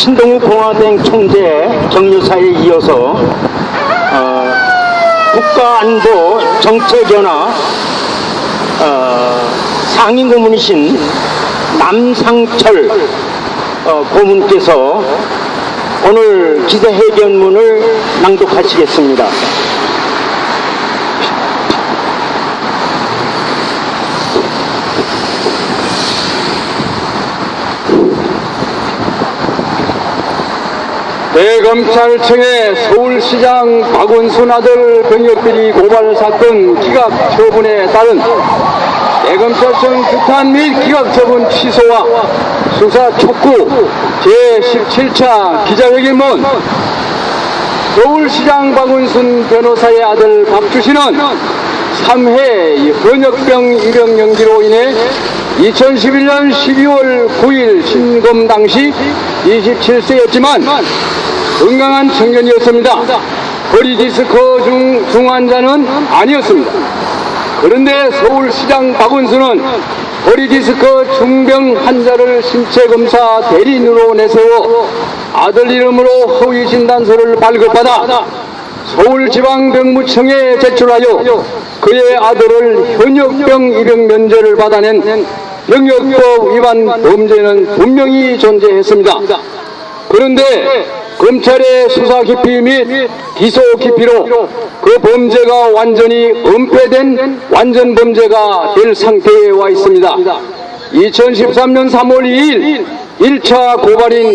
신동욱 공화당 총재 격려사에 이어서 어, 국가안보 정책연화 어, 상임 고문이신 남상철 어, 고문께서 오늘 기자회견문을 낭독하시겠습니다. 대검찰청의 서울시장 박원순 아들 병역비리 고발 사건 기각 처분에 따른 대검찰청 규탄 및 기각 처분 취소와 수사 촉구 제17차 기자회견문 서울시장 박원순 변호사의 아들 박주신은 3회 현역병 입영 연기로 인해 2011년 12월 9일 신검 당시 27세였지만 건강한 청년이었습니다. 허리 디스크 중, 중환자는 아니었습니다. 그런데 서울시장 박원순은 허리 디스크 중병 환자를 신체 검사 대리인으로 내세워 아들 이름으로 허위 진단서를 발급받아 서울지방병무청에 제출하여 그의 아들을 현역병 입영 면제를 받아낸 영역법 위반 범죄는 분명히 존재했습니다. 그런데 검찰의 수사 깊이 및 기소 깊이로 그 범죄가 완전히 은폐된 완전 범죄가 될 상태에 와 있습니다. 2013년 3월 2일 1차 고발인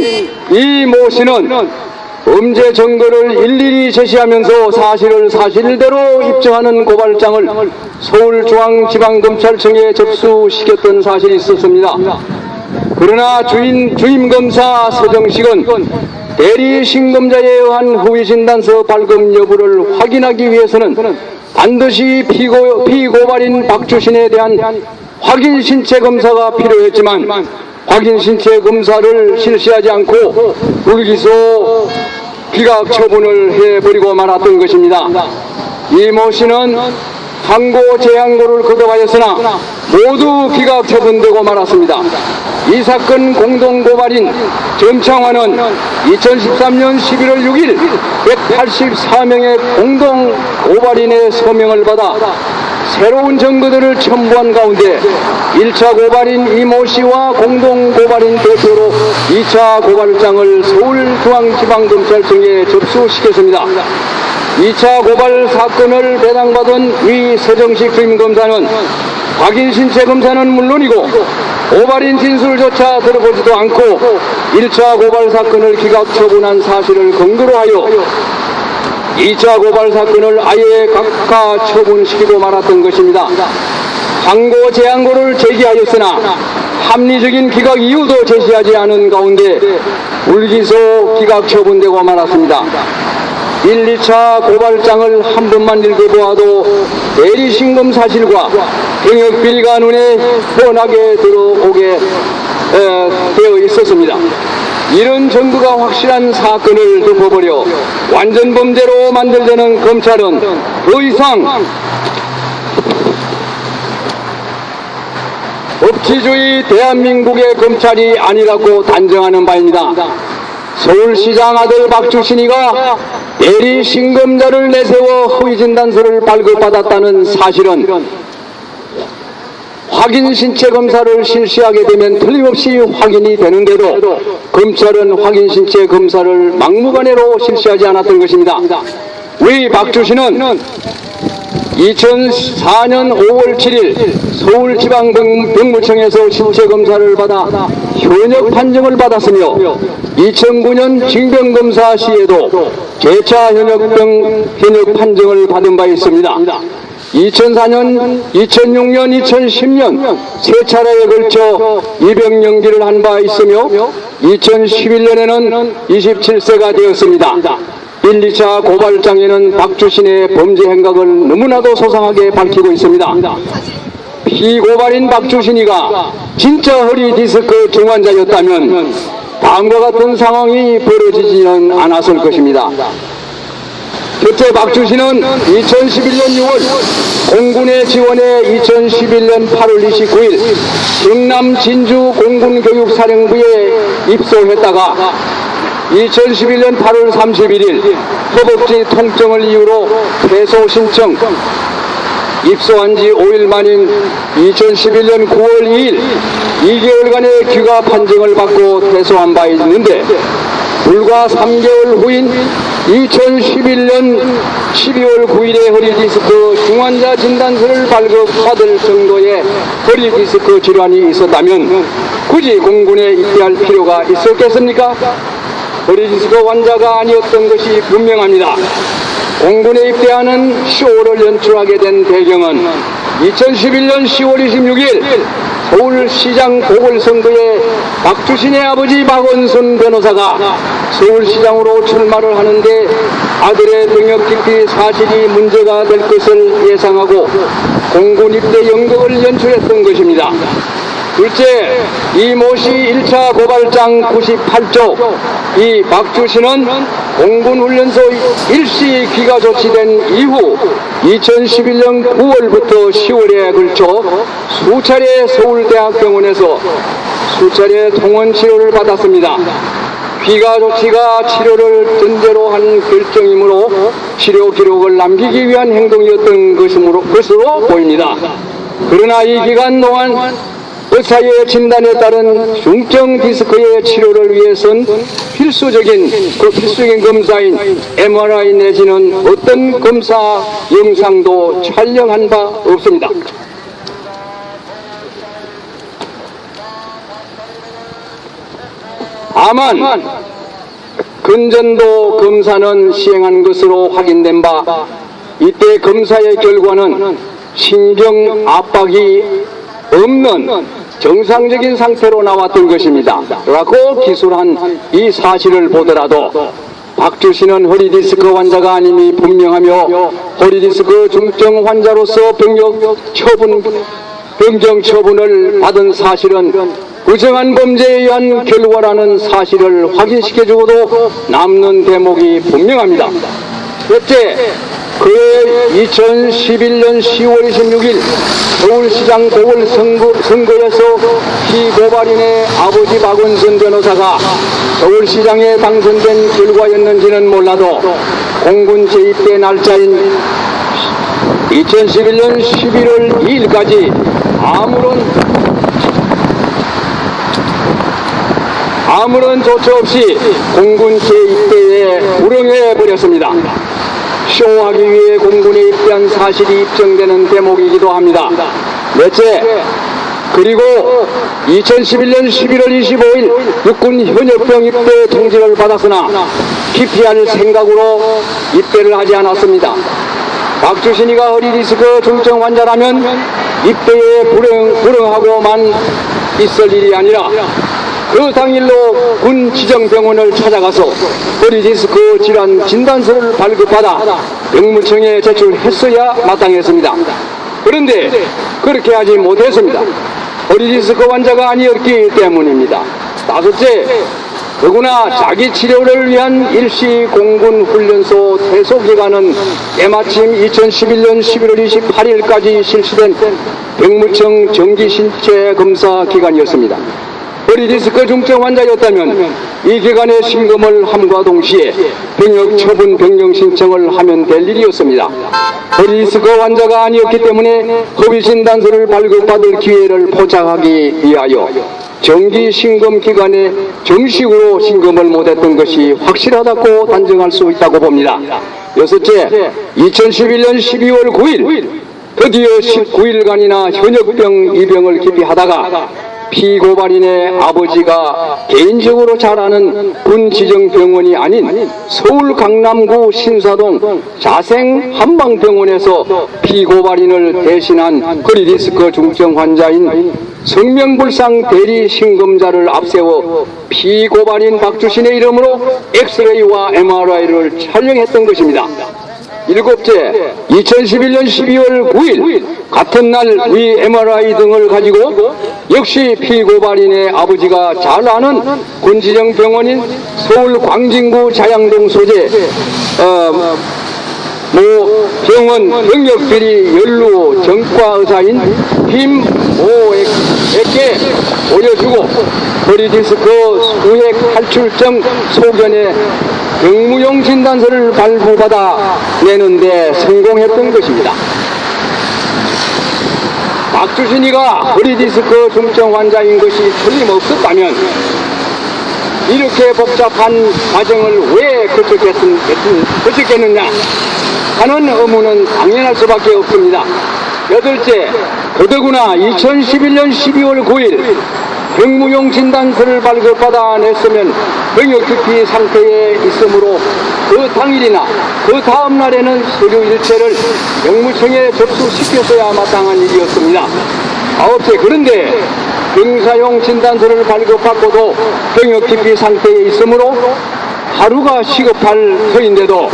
이 모 씨는 범죄 증거를 일일이 제시하면서 사실을 사실대로 입증하는 고발장을 서울중앙지방검찰청에 접수시켰던 사실이 있었습니다. 그러나 주인, 주임검사 서정식은 대리 신검자에 의한 후위진단서 발급 여부를 확인하기 위해서는 반드시 피고, 피고발인 박주신에 대한 확인 신체 검사가 필요했지만 확인 신체 검사를 실시하지 않고 불기소 기각 처분을 해버리고 말았던 것입니다. 이모 씨는 항고 재항고를 거듭하였으나 모두 기각 처분되고 말았습니다. 이 사건 공동고발인 점창환은 2013년 11월 6일 184명의 공동고발인의 서명을 받아 새로운 증거들을 첨부한 가운데 1차 고발인 이모 씨와 공동 고발인 대표로 2차 고발장을 서울중앙지방검찰청에 접수시켰습니다. 2차 고발 사건을 배당받은 위 서정식 주임검사는 확인 신체 검사는 물론이고 고발인 진술조차 들어보지도 않고 1차 고발 사건을 기각 처분한 사실을 근거로 하여 2차 고발 사건을 아예 각하 처분시키고 말았던 것입니다. 항고 재항고를 제기하였으나 합리적인 기각 이유도 제시하지 않은 가운데 불기소 기각 처분되고 말았습니다. 1, 2차 고발장을 한 번만 읽어보아도 대리 신금 사실과 병역 비리가 눈에 훤하게 들어오게 에, 되어 있었습니다. 이런 정부가 확실한 사건을 덮어버려 완전 범죄로 만들려는 검찰은 더 이상 법치주의 대한민국의 검찰이 아니라고 단정하는 바입니다. 서울시장 아들 박주신이가 대리 신검자를 내세워 허위진단서를 발급받았다는 사실은 확인 신체 검사를 실시하게 되면 틀림없이 확인이 되는데도 검찰은 확인 신체 검사를 막무가내로 실시하지 않았던 것입니다. 위 박주신은 2004년 5월 7일 서울지방병무청에서 신체 검사를 받아 현역 판정을 받았으며 2009년 징병검사 시에도 재차 현역병 현역 판정을 받은 바 있습니다. 2004년, 2006년, 2010년 세 차례에 걸쳐 입영 연기를 한 바 있으며 2011년에는 27세가 되었습니다. 1, 2차 고발장에는 박주신의 범죄 행각을 너무나도 소상하게 밝히고 있습니다. 피고발인 박주신이가 진짜 허리 디스크 중환자였다면 다음과 같은 상황이 벌어지지는 않았을 것입니다. 첫째 박주신은 2011년 6월 공군의 지원에 2011년 8월 29일 경남 진주 공군교육사령부에 입소했다가 2011년 8월 31일 허벅지 통증을 이유로 퇴소 신청 입소한 지 5일 만인 2011년 9월 2일 2개월간의 귀가 판정을 받고 퇴소한 바 있는데 불과 3개월 후인 2011년 12월 9일에 허리디스크 중환자 진단서를 발급받을 정도의 허리디스크 질환이 있었다면 굳이 공군에 입대할 필요가 있었겠습니까? 허리디스크 환자가 아니었던 것이 분명합니다. 공군에 입대하는 10월을 연출하게 된 배경은 2011년 10월 26일 서울시장 보궐선거에 박주신의 아버지 박원순 변호사가 서울시장으로 출마를 하는데 아들의 병역 기피 사실이 문제가 될 것을 예상하고 공군 입대 연극을 연출했던 것입니다. 둘째, 이 모시 1차 고발장 98조 이 박주 씨는 공군훈련소 일시 귀가 조치된 이후 2011년 9월부터 10월에 걸쳐 수차례 서울대학병원에서 수차례 통원 치료를 받았습니다. 귀가 조치가 치료를 전제로 한 결정이므로 치료 기록을 남기기 위한 행동이었던 것으로 보입니다. 그러나 이 기간 동안 의사의 진단에 따른 중증 디스크의 치료를 위해선 필수적인 그 필수적인 검사인 MRI 내지는 어떤 검사 영상도 촬영한 바 없습니다. 다만 근전도 검사는 시행한 것으로 확인된 바 이때 검사의 결과는 신경 압박이 없는 정상적인 상태로 나왔던 것입니다. 라고 기술한 이 사실을 보더라도 박주 씨는 허리디스크 환자가 아님이 분명하며 허리디스크 중증 환자로서 병력 처분 병정 처분을 받은 사실은 부정한 범죄에 의한 결과라는 사실을 확인시켜주고도 남는 대목이 분명합니다. 셋째, 그해 2011년 10월 26일 서울시장 보궐선거, 선거에서 피고발인의 아버지 박원순 변호사가 서울시장에 당선된 결과였는지는 몰라도 공군 재입대 날짜인 2011년 11월 2일까지 아무런 아무런 조처 없이 공군 재입대에 불응해 버렸습니다. 쇼하기 위해 공군에 입대한 사실이 입증되는 대목이기도 합니다. 넷째, 그리고 2011년 11월 25일 육군 현역병 입대 통지를 받았으나 기피할 생각으로 입대를 하지 않았습니다. 박주신이가 허리디스크 중증 환자라면 입대에 불응, 불응하고만 있을 일이 아니라 그 당일로 군 지정병원을 찾아가서 허리디스크 질환 진단서를 발급받아 병무청에 제출했어야 마땅했습니다. 그런데 그렇게 하지 못했습니다. 허리디스크 환자가 아니었기 때문입니다. 다섯째, 더구나 자기 치료를 위한 일시 공군 훈련소 퇴소 기간은 때마침 2011년 11월 28일까지 실시된 병무청 정기 신체 검사 기간이었습니다. 허리디스크 중증 환자였다면 이 기간에 심금을 함과 동시에 병역 처분 변경 신청을 하면 될 일이었습니다. 허리디스크 환자가 아니었기 때문에 허위 진단서를 발급받을 기회를 포착하기 위하여 정기 신금 기간에 정식으로 신금을 못했던 것이 확실하다고 단정할 수 있다고 봅니다. 여섯째, 2011년 12월 9일 드디어 19일간이나 현역병 입영을 기피하다가 피고발인의 아버지가 개인적으로 잘 아는 군 지정 병원이 아닌 서울 강남구 신사동 자생 한방병원에서 피고발인을 대신한 허리디스크 중증 환자인 성명불상 대리 신검자를 앞세워 피고발인 박주신의 이름으로 엑스레이와 MRI를 촬영했던 것입니다. 일곱째, 2011년 12월 9일 같은 날 위 MRI 등을 가지고 역시 피고발인의 아버지가 잘 아는 군지정 병원인 서울 광진구 자양동 소재 어, 모 병원 병력비리 연루 정과 의사인 힘 5액에 올려주고 허리디스크 수액 탈출증 소견의 경무용 진단서를 발부받아 내는데 성공했던 것입니다. 박주신이가 허리디스크 중증 환자인 것이 틀림없었다면 이렇게 복잡한 과정을 왜 거쳤겠, 거쳤겠느냐 하는 의문은 당연할 수밖에 없습니다. 여덟째, 더더구나 2011년 12월 9일 병무용 진단서를 발급받아 냈으면 병역 기피 상태에 있으므로 그 당일이나 그 다음 날에는 서류 일체를 병무청에 접수시켰어야 마땅한 일이었습니다. 아홉째, 그런데 병사용 진단서를 발급받고도 병역 기피 상태에 있으므로 하루가 시급할 터인데도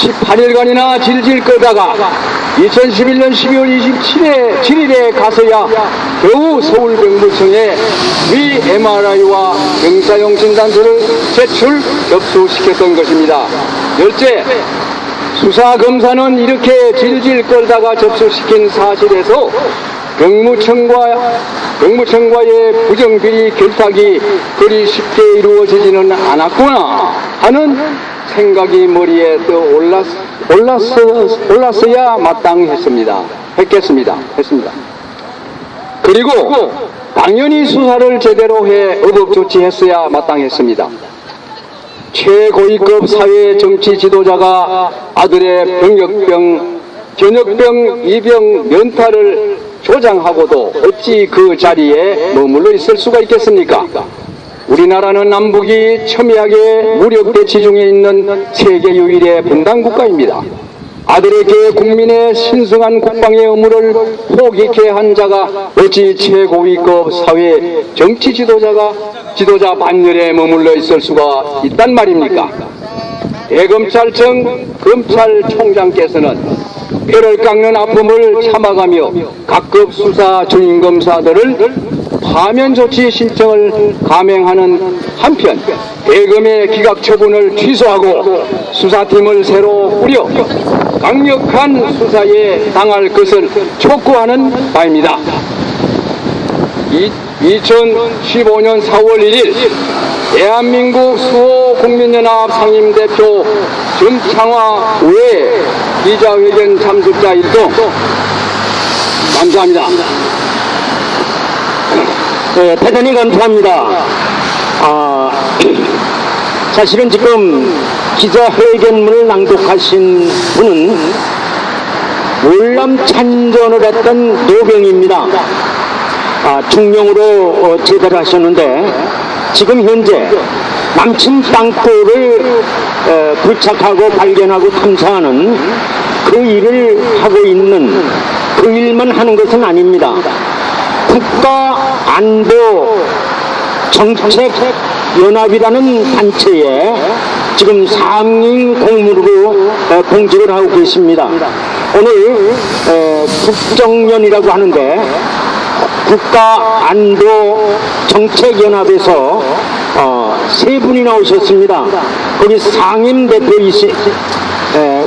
18일간이나 질질 끌다가 2011년 12월 27일, 7일에 가서야 겨우 서울병무청에 위 MRI와 병사용 진단서를 제출 접수시켰던 것입니다. 열째, 수사검사는 이렇게 질질 끌다가 접수시킨 사실에서 병무청과 병무청과의 부정비리 결탁이 그리 쉽게 이루어지지는 않았구나 하는 생각이 머리에 떠 올랐, 올랐어, 올랐어야 마땅했습니다. 했겠습니다. 했습니다. 그리고 당연히 수사를 제대로 해 의법 조치했어야 마땅했습니다. 최고위급 사회 정치 지도자가 아들의 병역병, 전역병, 이병 면탈을 조장하고도 어찌 그 자리에 머물러 있을 수가 있겠습니까? 우리나라는 남북이 첨예하게 무력 대치 중에 있는 세계 유일의 분단 국가입니다. 아들에게 국민의 신성한 국방의 의무를 포기케 한 자가 어찌 최고위급 사회 정치 지도자가 지도자 반열에 머물러 있을 수가 있단 말입니까? 대검찰청 검찰총장께서는 뼈를 깎는 아픔을 참아가며 각급 수사 주임검사들을 파면 조치 신청을 감행하는 한편 대검의 기각 처분을 취소하고 수사팀을 새로 꾸려 강력한 수사에 당할 것을 촉구하는 바입니다. 2015년 4월 1일 대한민국 수호 국민연합 상임대표 전창화 외 기자회견 참석자 일동 감사합니다. 네, 대단히 감사합니다. 아, 사실은 지금 기자회견문을 낭독하신 분은 월남 참전을 했던 노병입니다. 아, 중령으로 어, 제대를 하셨는데 지금 현재 남친 땅굴을 어, 부착하고 발견하고 탐사하는 그 일을 하고 있는 그 일만 하는 것은 아닙니다. 국가 안보 정책 연합이라는 단체에 지금 상임 공무로 어, 공직을 하고 계십니다. 오늘 에, 국정연이라고 하는데 국가 안보 정책 연합에서 어, 세 분이 나오셨습니다. 거기 상임 대표이시 에,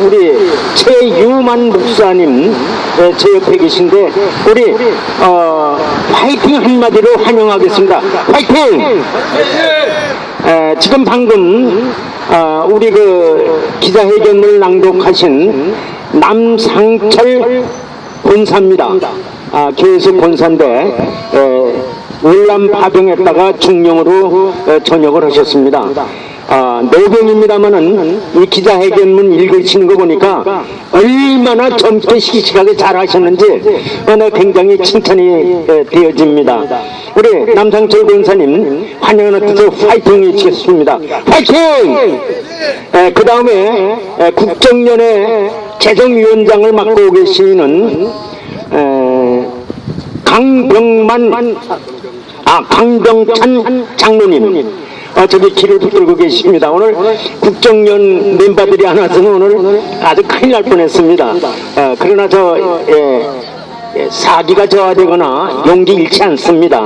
우리 최유만 목사님 에, 제 옆에 계신데 우리 어, 파이팅 한마디로 환영하겠습니다. 파이팅! 에, 지금 방금 어, 우리 그 기자회견을 낭독하신 남상철 본사입니다. 아, 계속 본사인데 에, 월남 파병했다가 중령으로 에, 전역을 하셨습니다. 아, 노병입니다만은 이 기자회견문 읽으시는 거 보니까 얼마나 젊게 씩씩하게 잘 하셨는지 어, 나 굉장히 칭찬이 에, 되어집니다. 우리 남상철 권사님 환영하는 뜻으로 파이팅 외치겠습니다. 파이팅! 그 다음에 국정연의 재정위원장을 맡고 계시는 에, 강병만 아 강병찬 장로님 어, 저기 길을 붙들고 계십니다. 오늘 국정연 멤버들이 안 와서는 오늘 아주 큰일 날 뻔했습니다. 어, 그러나 저 예, 예, 사기가 저하되거나 용기 잃지 않습니다.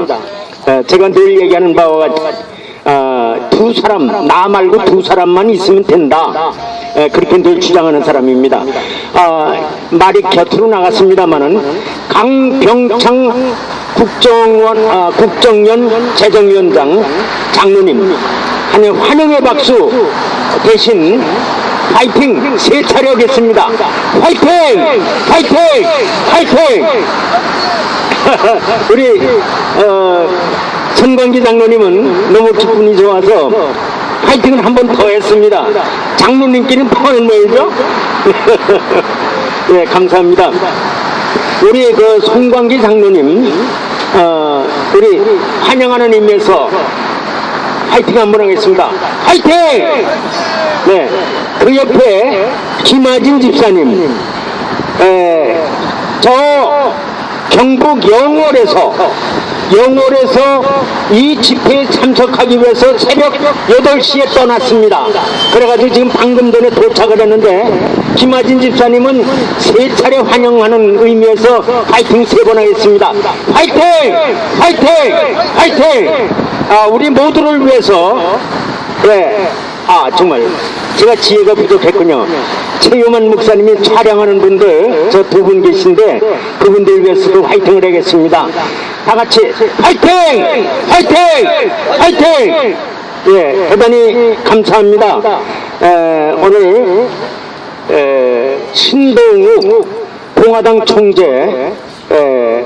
어, 제가 늘 얘기하는 바와 같 어, 두 사람, 나 말고 두 사람만 있으면 된다. 에, 그렇게 늘 주장하는 사람입니다. 아, 말이 곁으로 나갔습니다만은 강병창 국정원, 아, 국정연 재정위원장 장로님 한 환영의 박수 대신 파이팅 세 차례 하겠습니다. 파이팅! 파이팅! 파이팅! 우리 어, 선광기 장로님은 너무 기분이 좋아서 파이팅을 한 번 더 했습니다. 장로님끼리는 평을 내죠? 네, 감사합니다. 우리 그 송광기 장로님, 어, 우리 환영하는 의미에서 파이팅 한번 하겠습니다. 파이팅! 네, 그 옆에 김하진 집사님, 에, 저 경북 영월에서 영월에서 이 집회에 참석하기 위해서 새벽 8시에 떠났습니다. 그래가지고 지금 방금 전에 도착을 했는데 김하진 집사님은 세 차례 환영하는 의미에서 파이팅 세 번 하겠습니다. 파이팅! 파이팅! 파이팅! 아, 우리 모두를 위해서 네. 아, 정말. 제가 지혜가 부족했군요. 최유만 목사님이 촬영하는 분들, 저 두 분 계신데, 그분들 위해서도 화이팅을 하겠습니다. 다 같이, 화이팅! 화이팅! 화이팅! 예, 대단히 감사합니다. 에, 오늘, 에, 신동욱 공화당 총재, 에,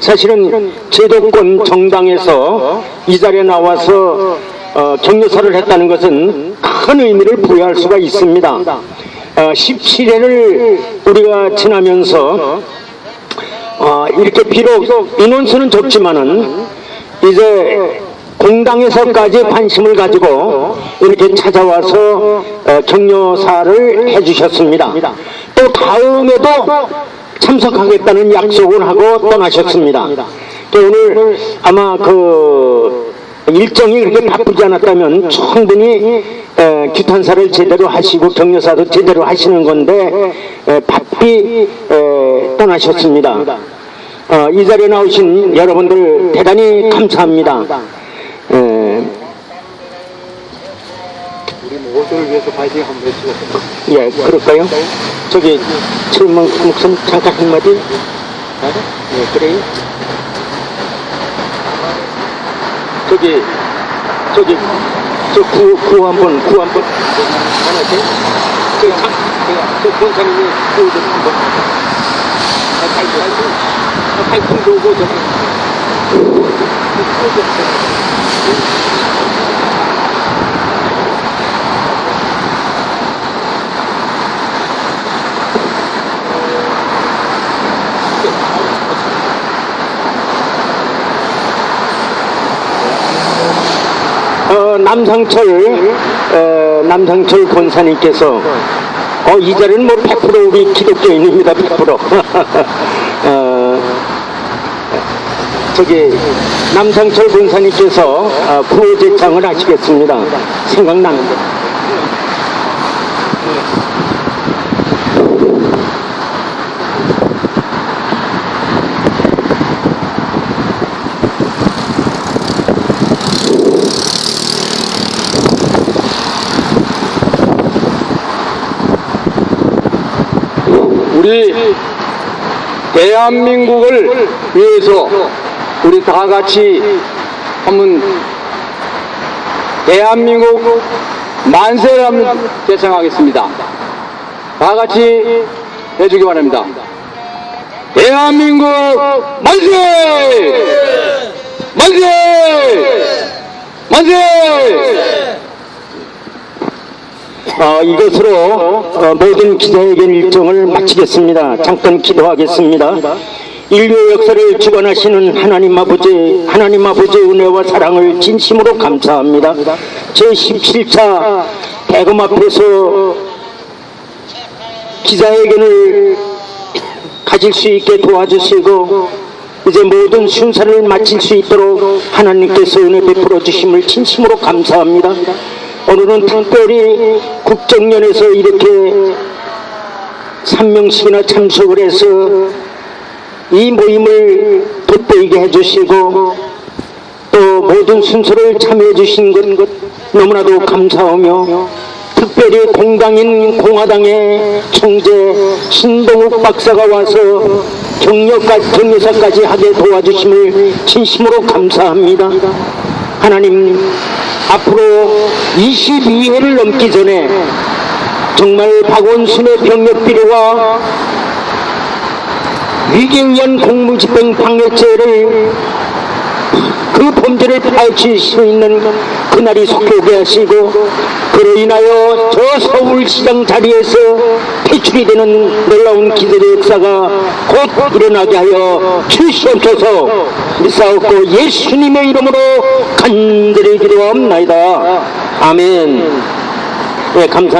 사실은 제도권 정당에서 이 자리에 나와서 어, 격려사를 했다는 것은 큰 의미를 부여할 수가 있습니다. 어, 17회를 우리가 지나면서 어, 이렇게 비록 인원수는 적지만은 이제 공당에서까지 관심을 가지고 이렇게 찾아와서 어, 격려사를 해주셨습니다. 또 다음에도 참석하겠다는 약속을 하고 떠나셨습니다. 또 오늘 아마 그 일정이 그렇게 바쁘지 않았다면 충분히 에, 규탄사를 제대로 하시고 격려사도 제대로 하시는 건데 에, 바삐 에, 떠나셨습니다. 어, 이 자리에 나오신 여러분들 대단히 감사합니다. 에, 우리 모두를 위해서 파이팅 한번 해주세요. 예, 그럴까요? 저기 최문 목사님 잠깐 한마디. 예, 그래요. 저기 저기 저 구, 구 한 번 구 한 번 하나씩 저기 참, 저 권사님이 구좀 한 번 파이팅도 오고 저기. 어, 남상철 어, 남상철 권사님께서 어, 이 자리는 뭐 100% 우리 기독교인입니다 100% 어, 저기 남상철 권사님께서 어, 구호제창을 하시겠습니다. 생각나는데 우리 대한민국을 위해서 우리 다 같이 한번 대한민국 만세를 한번 제청하겠습니다. 다 같이 해주기 바랍니다. 대한민국 만세! 만세! 만세! 어, 이것으로 어, 모든 기자회견 일정을 마치겠습니다. 잠깐 기도하겠습니다. 인류 역사를 주관하시는 하나님 아버지, 하나님 아버지의 은혜와 사랑을 진심으로 감사합니다. 제17차 대검 앞에서 기자회견을 가질 수 있게 도와주시고 이제 모든 순사를 마칠 수 있도록 하나님께서 은혜 베풀어 주심을 진심으로 감사합니다. 오늘은 특별히 국정연에서 이렇게 3명씩이나 참석을 해서 이 모임을 돋보이게 해주시고 또 모든 순서를 참여해 주신 것 너무나도 감사하며 특별히 공당인 공화당의 총재 신동욱 박사가 와서 격려까, 격려사까지 하게 도와주심을 진심으로 감사합니다. 하나님 앞으로 22회를 넘기 전에 정말 박원순의 병력 비리와 위경련 공무집행 방해죄를 그 범죄를 파헤칠 수 있는 그날이 속해 오게 하시고 그로 인하여 저 서울시장 자리에서 퇴출이 되는 놀라운 기적의 역사가 곧 일어나게 하여 주시옵소서. 믿사옵고 예수님의 이름으로 간절히 기도합나이다. 아멘. 네, 감사합니다